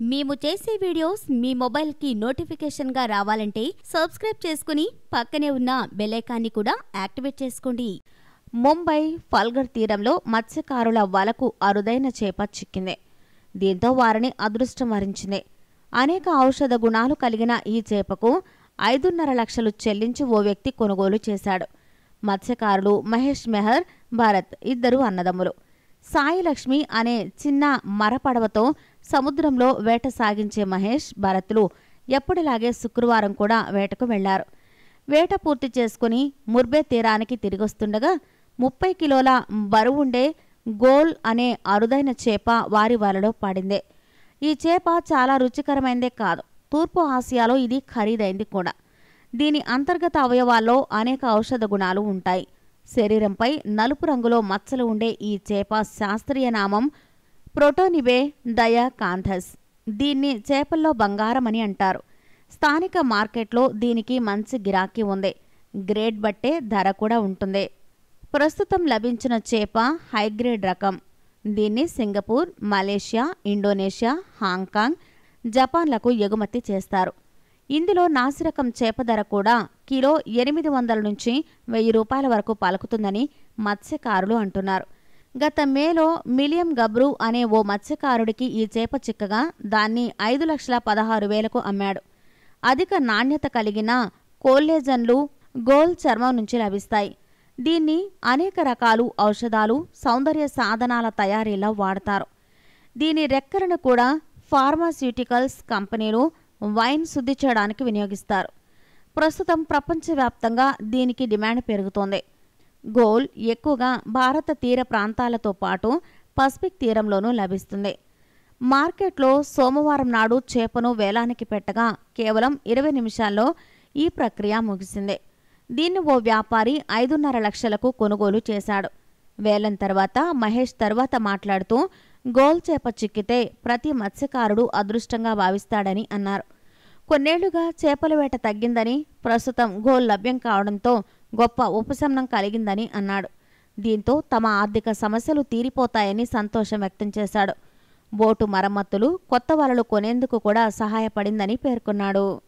మేము చేసే వీడియోస్ మీ మొబైల్కి నోటిఫికేషన్గా రావాలంటే సబ్స్క్రైబ్ చేసుకుని పక్కనే ఉన్న బెలైకాన్ని కూడా యాక్టివేట్ చేసుకోండి. ముంబై ఫల్గర్ తీరంలో మత్స్యకారుల వలకు అరుదైన చేప చిక్కింది. దీంతో వారిని అదృష్టం వరించింది. అనేక ఔషధ గుణాలు కలిగిన ఈ చేపకు ఐదున్నర లక్షలు చెల్లించి ఓ వ్యక్తి కొనుగోలు చేశాడు. మత్స్యకారులు మహేష్ మెహర్ భారత్ ఇద్దరు అన్నదమ్ములు. సాయి లక్ష్మి అనే చిన్న మరపడవతో సముద్రంలో వేట సాగించే మహేష్ భరత్లు ఎప్పటిలాగే శుక్రవారం కూడా వేటకు వెళ్ళారు. వేట పూర్తి చేసుకుని ముర్బే తీరానికి తిరిగొస్తుండగా ముప్పై కిలోల బరువుండే గోల్ అనే అరుదైన చేప వారి వలలో పడిందే. ఈ చేప చాలా రుచికరమైందే కాదు తూర్పు ఆసియాలో ఇది ఖరీదైంది కూడా. దీని అంతర్గత అవయవాల్లో అనేక ఔషధ గుణాలు ఉంటాయి. శరీరంపై నలుపు రంగులో మచ్చలు ఉండే ఈ చేప శాస్త్రీయ నామం ప్రోటోనివే దయా కాంథస్. దీన్ని చేపల్లో బంగారం అని అంటారు. స్థానిక మార్కెట్లో దీనికి మంచి గిరాకీ ఉంది. గ్రేడ్ బట్టే ధర కూడా ఉంటుంది. ప్రస్తుతం లభించిన చేప హైగ్రేడ్ రకం. దీన్ని Singapore Malaysia Indonesia Hong Kong జపాన్లకు ఎగుమతి చేస్తారు. ఇందులో నాసిరకం చేప ధర కూడా కిలో ఎనిమిది వందల నుంచి వెయ్యి రూపాయల వరకు పలుకుతుందని మత్స్యకారులు అంటున్నారు. గత మేలో మిలియం గబ్రు అనే ఓ మత్స్యకారుడికి ఈ చేప చిక్కగా దాన్ని ఐదు లక్షల పదహారు వేలకు అమ్మాడు. అధిక నాణ్యత కలిగిన కోల్లేజన్లు గోల్ చర్మం నుంచి లభిస్తాయి. దీన్ని అనేక రకాలు ఔషధాలు సౌందర్య సాధనాల తయారీలో వాడతారు. దీని రెక్కలను కూడా ఫార్మాస్యూటికల్స్ కంపెనీలు వైన్ శుద్ధి చేయడానికి వినియోగిస్తారు. ప్రస్తుతం ప్రపంచవ్యాప్తంగా దీనికి డిమాండ్ పెరుగుతోంది. గోల్ ఎక్కువగా భారత తీర ప్రాంతాలతో పాటు పసిఫిక్ తీరంలోనూ లభిస్తుంది. మార్కెట్లో సోమవారం నాడు చేపను వేలానికి పెట్టగా కేవలం ఇరవై నిమిషాల్లో ఈ ప్రక్రియ ముగిసింది. దీన్ని ఓ వ్యాపారి ఐదున్నర లక్షలకు కొనుగోలు చేశాడు. వేలం తర్వాత మహేష్ తర్వాత మాట్లాడుతూ గోల్ చేప చిక్కితే ప్రతి మత్స్యకారుడు అదృష్టంగా భావిస్తాడని అన్నారు. కొన్నేళ్ళుగా చేపల వేట తగ్గిందని ప్రస్తుతం గోల్ లభ్యం కావడంతో గొప్ప ఉపశమనం కలిగిందని అన్నాడు. దీంతో తమ ఆర్థిక సమస్యలు తీరిపోతాయని సంతోషం వ్యక్తం చేశాడు. బోటు మరమ్మతులు కొత్త వలలు కొనేందుకు కూడా సహాయపడిందని పేర్కొన్నాడు.